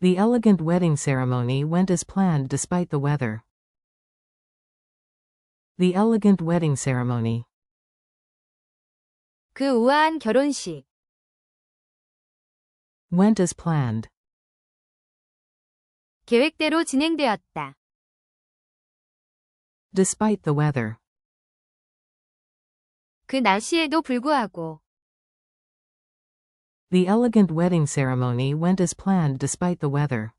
The elegant wedding ceremony went as planned despite the weather. The elegant wedding ceremony. 그 우아한 결혼식. Went as planned. 계획대로 진행되었다. Despite the weather. 그 날씨에도 불구하고. The elegant wedding ceremony went as planned despite the weather.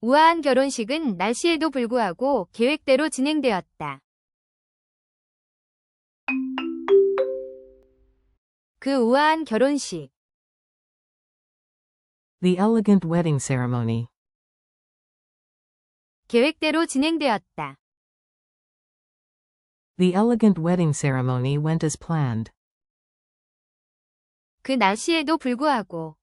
우아한 결혼식은 날씨에도 불구하고 계획대로 진행되었다. 그 우아한 결혼식. The elegant wedding ceremony. 계획대로 진행되었다. The elegant wedding ceremony went as planned. 그 날씨에도 불구하고.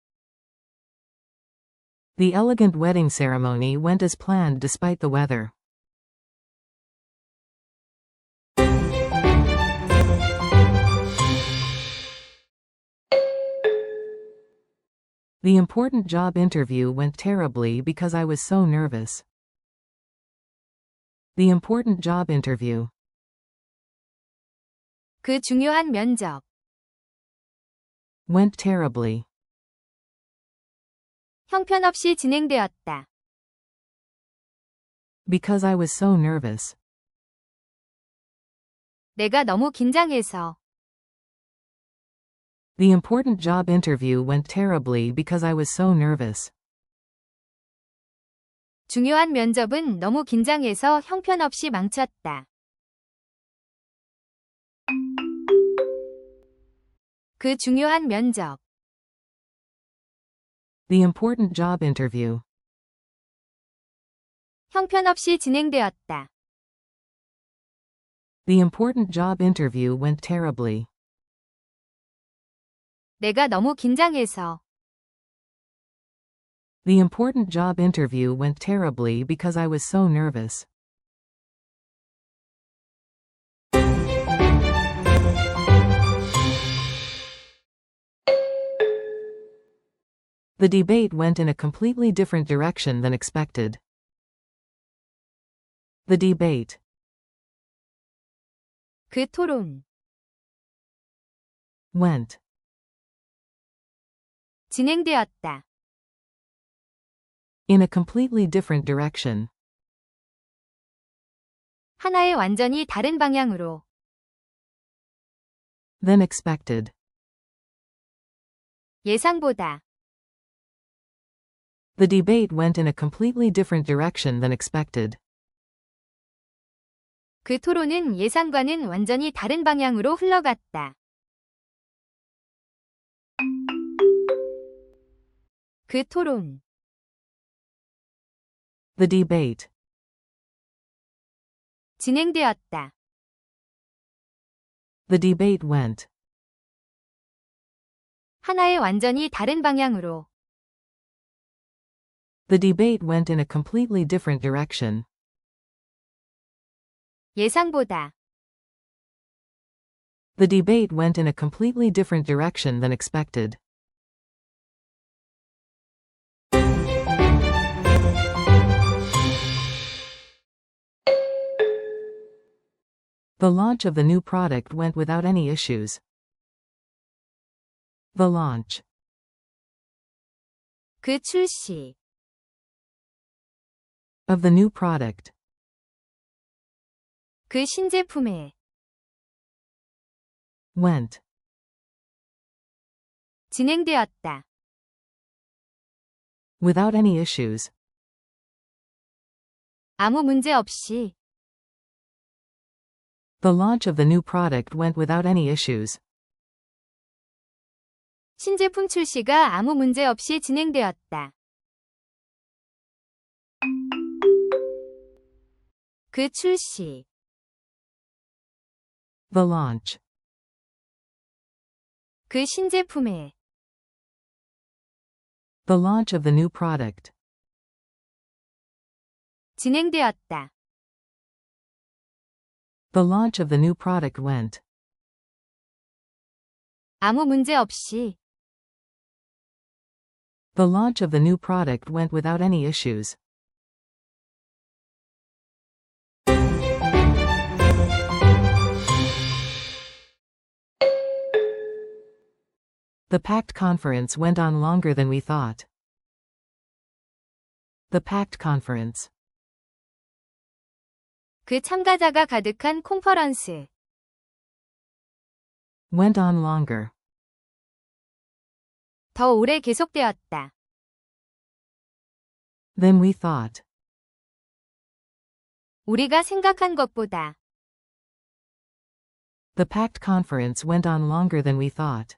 The elegant wedding ceremony went as planned despite the weather. The important job interview went terribly because I was so nervous. The important job interview. 그 중요한 면접. Went terribly. 형편없이 진행되었다. Because I was so nervous. 내가 너무 긴장해서. The important job interview went terribly because I was so nervous. 중요한 면접은 너무 긴장해서 형편없이 망쳤다. 그 중요한 면접. The important job interview. 형편없이 진행되었다. The important job interview went terribly. 내가 너무 긴장해서. The important job interview went terribly because I was so nervous. The debate went in a completely different direction than expected. The debate. 그 토론. went 진행되었다. in a completely different direction. 하나의 완전히 다른 방향으로. than expected. 예상보다. The debate went in a completely different direction than expected. 그 토론은 예상과는 완전히 다른 방향으로 흘러갔다. 그 토론. The debate 진행되었다. The debate went 하나의 완전히 다른 방향으로. The debate went in a completely different direction. 예상보다. The debate went in a completely different direction than expected. The launch of the new product went without any issues. The launch 그 출시. of the new product 그 신제품의. went 진행되었다. without any issues. 아무 문제 없이. The launch of the new product went without any issues. 신제품 출시가 아무 문제 없이 진행되었다. 그 출시. The launch 그 신제품의. the launch of the new product 진행되었다. the launch of the new product went 아무 문제 없이. The launch of the new product went without any issues. The PACT conference went on longer than we thought. The PACT conference. 그 참가자가 가득한 콘퍼런스. Went on longer. 더 오래 계속되었다. Than we thought. 우리가 생각한 것보다. The PACT conference went on longer than we thought.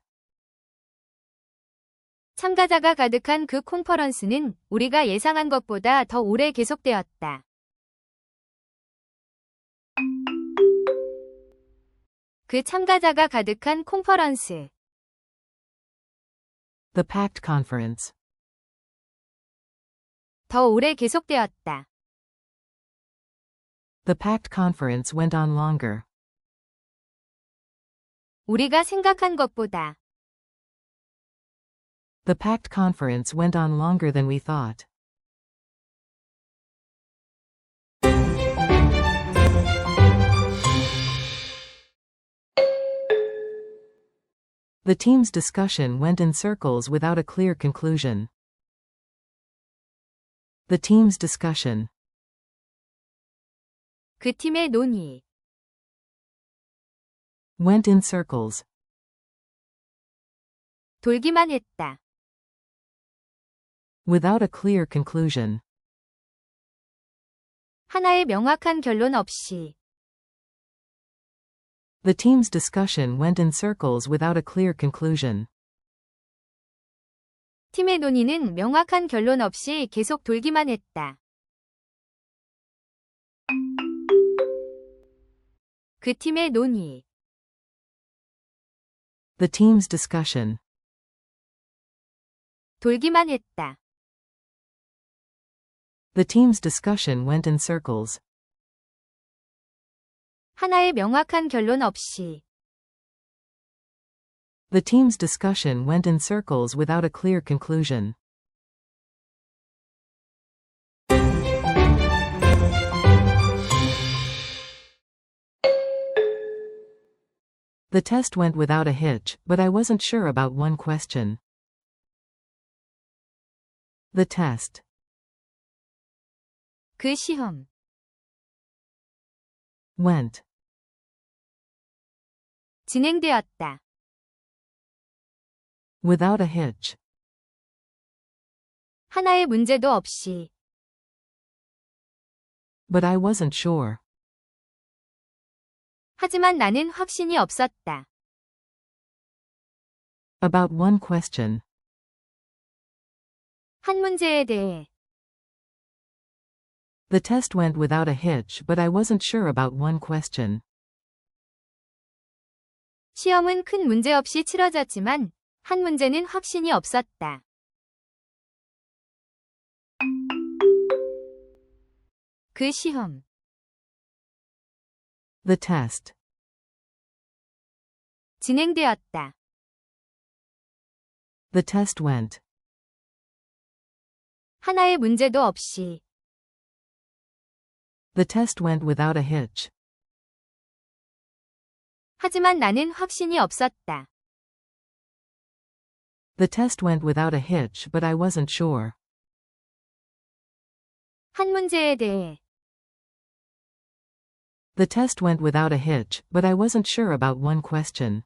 참가자가 가득한 그 콘퍼런스는 우리가 예상한 것보다 더 오래 계속되었다. 그 참가자가 가득한 콘퍼런스. The PACT conference. 더 오래 계속되었다. The PACT conference went on longer. 우리가 생각한 것보다. The PACT conference went on longer than we thought. The team's discussion went in circles without a clear conclusion. The team's discussion. 그 팀의 논의. Went in circles. 돌기만 했다. Without a clear conclusion. 하나의 명확한 결론 없이. The team's discussion went in circles without a clear conclusion. 팀의 논의는 명확한 결론 없이 계속 돌기만 했다. 그 팀의 논의. The team's discussion. 돌기만 했다. The team's discussion went in circles. 하나의 명확한 결론 없이. The team's discussion went in circles without a clear conclusion. The test went without a hitch, but I wasn't sure about one question. The test. 그 시험. Went. 진행되었다. Without a hitch. 하나의 문제도 없이. But I wasn't sure. 하지만 나는 확신이 없었다. About one question. 한 문제에 대해. The test went without a hitch, but I wasn't sure about one question. 시험은 큰 문제 없이 치러졌지만, 한 문제는 확신이 없었다. 그 시험. The test. 진행되었다. The test went. 하나의 문제도 없이. The test went without a hitch. 하지만 나는 확신이 없었다. The test went without a hitch, but I wasn't sure. 한 문제에 대해. The test went without a hitch, but I wasn't sure about one question.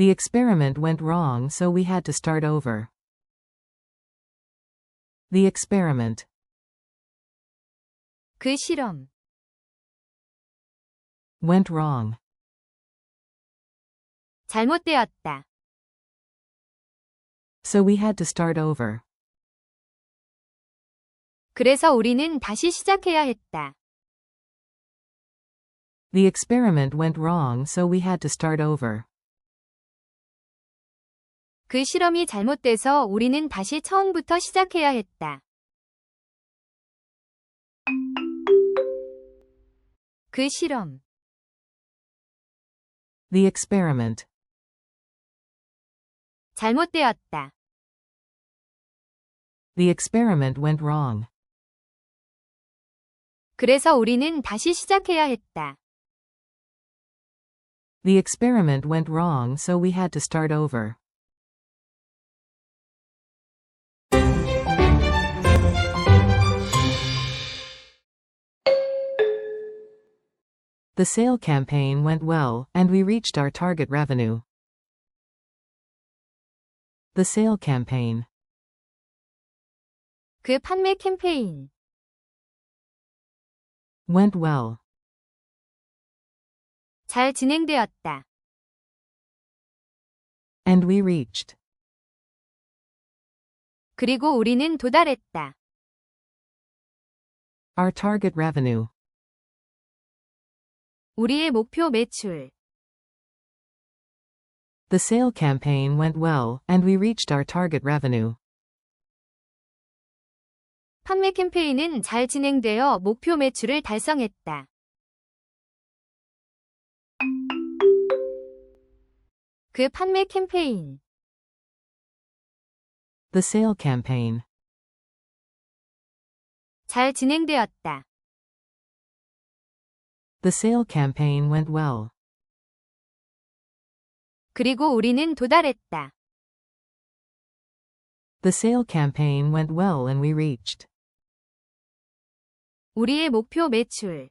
The experiment went wrong so we had to start over. The experiment. 그 실험. Went wrong. 잘못되었다. So we had to start over. 그래서 우리는 다시 시작해야 했다. The experiment went wrong so we had to start over. 그 실험이 잘못돼서 우리는 다시 처음부터 시작해야 했다. 그 실험. The experiment. 잘못되었다. The experiment went wrong. 그래서 우리는 다시 시작해야 했다. The experiment went wrong so we had to start over. The sale campaign went well, and we reached our target revenue. The sale campaign. 그 판매 캠페인. Went well. 잘 진행되었다. And we reached. 그리고 우리는 도달했다. Our target revenue. 우리의 목표 매출. The sale campaign went well, and we reached our target revenue. 판매 캠페인은 잘 진행되어 목표 매출을 달성했다. 그 판매 캠페인. The sale campaign. 잘 진행되었다. The sale campaign went well. 그리고 우리는 도달했다. The sale campaign went well and we reached. 우리의 목표 매출.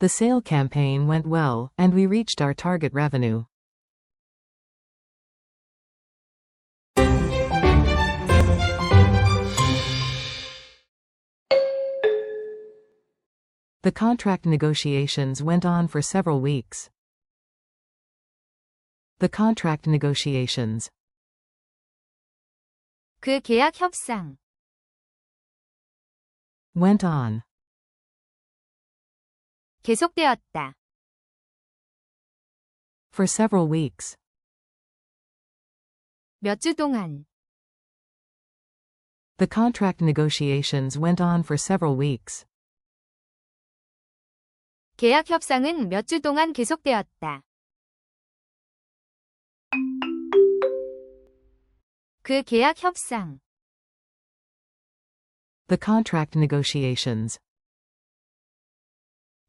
The sale campaign went well, and we reached our target revenue. The contract negotiations went on for several weeks. The contract negotiations 그 계약 협상. went on 계속되었다. for several weeks. 몇 주 동안. The contract negotiations went on for several weeks. 계약 협상은 몇 주 동안 계속되었다. 그 계약 협상. The contract negotiations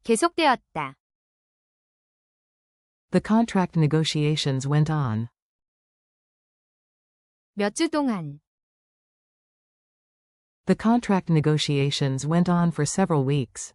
계속되었다. The contract negotiations went on 몇 주 동안. The contract negotiations went on for several weeks.